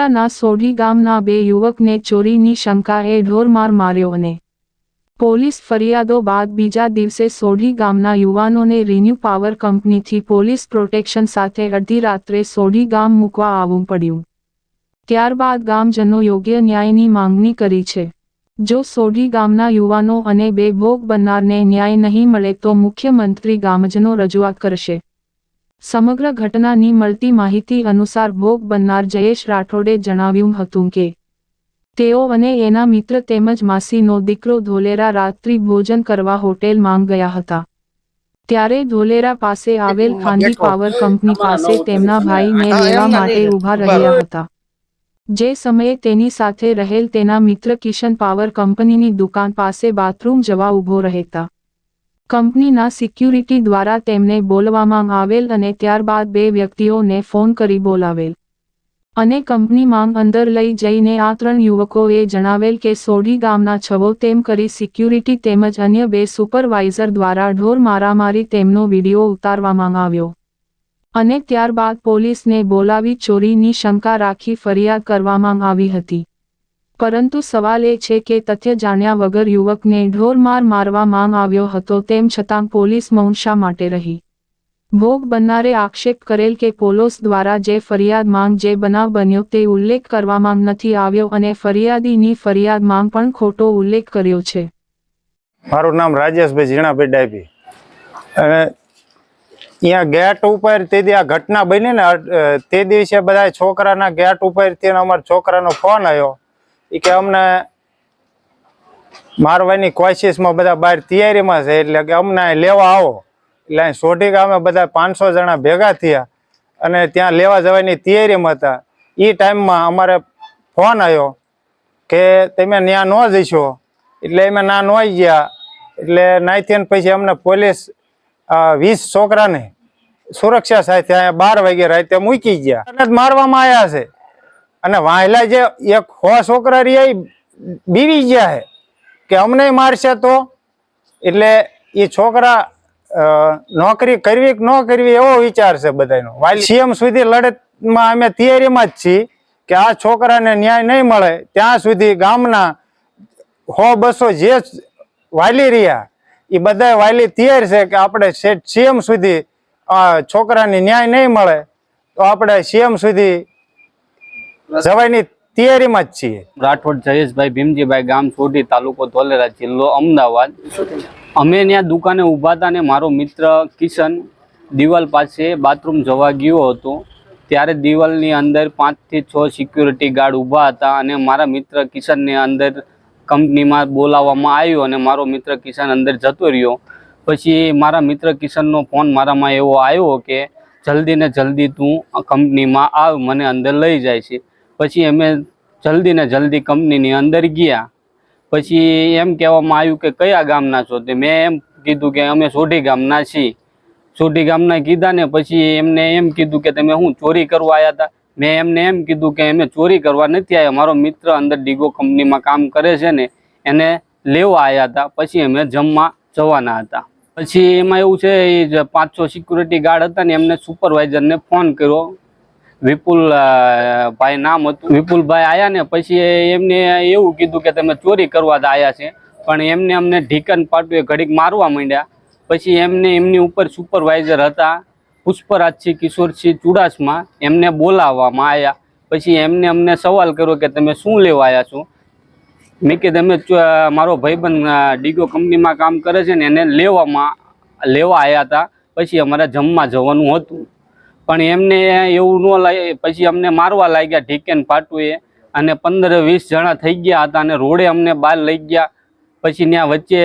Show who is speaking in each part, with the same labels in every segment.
Speaker 1: ધોલેરાના સોઢી ગામના બે યુવકને ચોરીની શંકાએ ઢોરમાર માર્યો અને પોલીસ ફરિયાદો બાદ બીજા દિવસે સોઢી ગામના યુવાનોને રિન્યુ પાવર કંપનીથી પોલીસ પ્રોટેક્શન સાથે અડધી રાત્રે સોઢી ગામ મૂકવા આવવું પડ્યું. ત્યારબાદ ગામજનો યોગ્ય ન્યાયની માંગણી કરી છે. જો સોઢી ગામના યુવાનો અને બે ભોગ બનનારને ન્યાય નહીં મળે તો મુખ્યમંત્રી ગામજનો રજૂઆત કરશે. સમગ્ર ઘટનાની મળતી માહિતી અનુસાર ભોગ બનનાર જયેશ રાઠોડે જણાવ્યું હતું કે તેઓ અને એના મિત્ર તેમજ માસીનો દીકરો ધોલેરા રાત્રિ ભોજન કરવા હોટેલ માંગ ગયા હતા. ત્યારે ધોલેરા પાસે આવેલ ખાનગી પાવર કંપની પાસે તેમના ભાઈને લેવા માટે ઊભા રહ્યા હતા. જે સમયે તેની સાથે રહેલ તેના મિત્ર કિશન પાવર કંપનીની દુકાન પાસે બાથરૂમ જવા ઊભો રહેતા. કંપનીના સિક્યુરિટી દ્વારા તેમને બોલવામાં આવેલ અને ત્યારબાદ બે વ્યક્તિઓને ફોન કરી બોલાવેલ. અને કંપની માંગ અંદર લઈ જઈને આ ત્રણ યુવકોએ જણાવેલ કે સોઢી ગામના છવો તેમ કરી સિક્યુરિટી તેમજ અન્ય બે સુપરવાઇઝર દ્વારા ઢોર મારામારી તેમનો વીડિયો ઉતારવામાં આવ્યો. અને ત્યારબાદ પોલીસને બોલાવી ચોરીની શંકા રાખી ફરિયાદ કરવામાં આવી હતી. પરંતુ સવાલ એ છે કે તથ્ય જાણ્યા વગર યુવકને ઢોરમાર મારવામાં આવ્યો હતો તેમ છતાં પોલીસ મૌન શા માટે રહી? ભોગ બનનારે આક્ષેપ કરેલ કે પોલીસ દ્વારા જે ફરિયાદ માંગ જે બનાવ બન્યો તે ઉલ્લેખ કરવામાં નથી આવ્યો અને ફરિયાદીની ફરિયાદ માંગ પણ ખોટો ઉલ્લેખ કર્યો છે.
Speaker 2: મારું નામ રાજેશભાઈ ઝીણાભાઈ ડાયબી અને અહીંયા ગેટ ઉપર તે આ ઘટના બની ને તે દિવસે બધા છોકરાના ગેટ ઉપર તે અમારા છોકરાનો ફોન આવ્યો. કે અમને મારવાની કોશિશમાં બધા બહાર તૈયારીમાં છે, એટલે કે અમને લેવા આવો. એટલે અહીં સોઢી ગામે બધા પાંચસો જણા ભેગા થયા અને ત્યાં લેવા જવાની તૈયારીમાં હતા. એ ટાઈમમાં અમારે ફોન આવ્યો કે તમે ત્યાં ન જઈશો એટલે અમે ના ન ગયા. એટલે નાઈથી પછી અમને પોલીસ વીસ છોકરાને સુરક્ષા સાથે અહીંયા બાર વાગે રાતે મૂકી ગયા. અને મારવામાં આવ્યા છે. અને વાહેલા જે એક હો છોકરા રહ્યા બીવી ગયા હે, કે અમને મારશે તો? એટલે એ છોકરા નોકરી કરવી કે ન કરવી એવો વિચાર છે બધાનો સીએમ સુધી લડતમાં અમે તૈયારીમાં જ છીએ કે આ છોકરાને ન્યાય નહીં મળે, ત્યાં સુધી ગામના હો બસો જે વાલી રહ્યા એ બધા વાલી તૈયાર છે કે આપણે સીએમ સુધી આ છોકરાને ન્યાય નહીં મળે, તો આપણે સીએમ સુધી જવાની તૈયારીમાં જ છીએ.
Speaker 3: રાઠોડ, જયેશભાઈ, ભીમજીભાઈ ગામ સોઢી, તાલુકો ધોલેરા જિલ્લો અમદાવાદ. અમે ત્યાં દુકાને ઊભા હતા ને મારો મિત્ર કિશન દિવાલ પાસે બાથરૂમ જવા ગયો હતો. ત્યારે દિવાલની અંદર પાંચથી છ સિક્યુરિટી ગાર્ડ ઊભા હતા અને મારા મિત્ર કિશનને અંદર કંપનીમાં બોલાવવામાં આવ્યો અને મારો મિત્ર કિશન અંદર જતો રહ્યો. પછી મારા મિત્ર કિશનનો ફોન મારામાં એવો આવ્યો કે જલ્દી ને જલ્દી તું કંપનીમાં આવ, મને અંદર લઈ જાય છે. પછી અમે જલ્દી ને જલ્દી કંપનીની અંદર ગયા. પછી એમ કહેવામાં આવ્યું કે કયા ગામના છો તે મેં એમ કીધું કે અમે સોઢી ગામના છીએ. સોઢી ગામના કીધા ને પછી એમને એમ કીધું કે તમે હું ચોરી કરવા આવ્યા હતા મેં એમને એમ કીધું કે અમે ચોરી કરવા નથી આવ્યા મારો મિત્ર અંદર ડીગો કંપનીમાં કામ કરે છે ને એને લેવા આવ્યા હતા પછી અમે જમવા જવાના હતા. પછી એમાં એવું છે, એ પાંચ છ સિક્યુરિટી ગાર્ડ હતા ને એમને સુપરવાઇઝરને ફોન કર્યો. વિપુલ ભાઈ નામ હતું. વિપુલભાઈ આયા ને પછી એમને એવું કીધું કે તમે ચોરી કરવા જ છે. પણ એમને અમને ઢીકન પાટુએ ઘડીક મારવા માંડ્યા. પછી એમને એમની ઉપર સુપરવાઇઝર હતા. પુષ્પરાજસિંહ કિશોરસિંહ ચુડાસમા એમને બોલાવવામાં આવ્યા પછી એમને અમને સવાલ કર્યો કે તમે શું લેવા આવ્યા છો? મેં કે તમે મારો ભાઈબંધ ડીગો કંપનીમાં કામ કરે છે ને એને લેવામાં, લેવા આવ્યા હતા. પછી અમારે જમવા જવાનું હતું. પણ એમને એવું ન લાગે, પછી અમને મારવા લાગ્યા ઢીકેન પાટુએ અને પંદર વીસ જણા થઈ ગયા હતા અને રોડે અમને બહાર લઈ ગયા. પછી ત્યાં વચ્ચે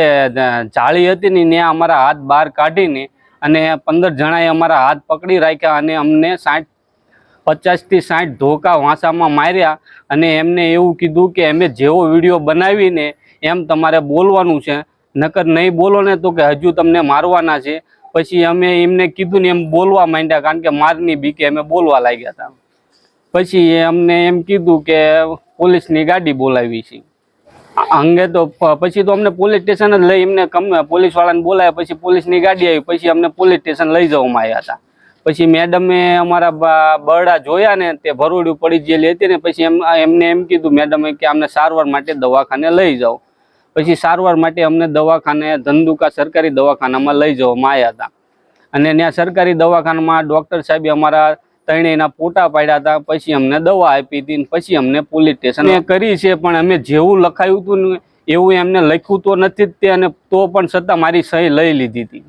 Speaker 3: જાળી હતી ને ત્યાં અમારા હાથ બહાર કાઢીને અને પંદર જણાએ અમારા હાથ પકડી રાખ્યા અને અમને સાઠ, પચાસથી સાઠ ધોકા વાંસામાં માર્યા અને એમને એવું કીધું કે અમે જેવો વીડિયો બનાવીને એમ તમારે બોલવાનું છે. નકર નહીં બોલો ને તો કે હજુ તમને મારવાના છે. પછી અમે એમને કીધું ને એમ બોલવા માંડ્યા કારણ કે મારની બીકે અમે બોલવા લાગ્યા હતા. પછી અમને એમ કીધું કે પોલીસની ગાડી બોલાવી છે. અંગે તો પછી તો અમને પોલીસ સ્ટેશન જ લઈ એમને કમ પોલીસ વાળાને બોલાવ્યા પછી પોલીસની ગાડી આવી, પછી અમને પોલીસ સ્ટેશન લઈ જવામાં આવ્યા હતા. પછી મેડમે અમારા બરડા જોયા ને તે ભરોડ્યું પડી ગયેલી હતી ને પછી એમ, એમને એમ કીધું મેડમે કે અમને સારવાર માટે દવાખાને લઈ જાઓ. પછી સારવાર માટે અમને દવાખાને, ધંધુકા સરકારી દવાખાનામાં લઈ જવામાં આવ્યા હતા. અને ત્યાં સરકારી દવાખાનામાં ડૉક્ટર સાહેબે અમારા ત્રણેયના ફોટા પાડ્યા હતા, પછી અમને દવા આપી હતી પછી અમને પોલીસ સ્ટેશન કરી છે, પણ અમે જેવું લખાયું હતું ને એવું એમને લખ્યું તો નથી જ તે અને તો પણ છતાં મારી સહી લઈ લીધી હતી.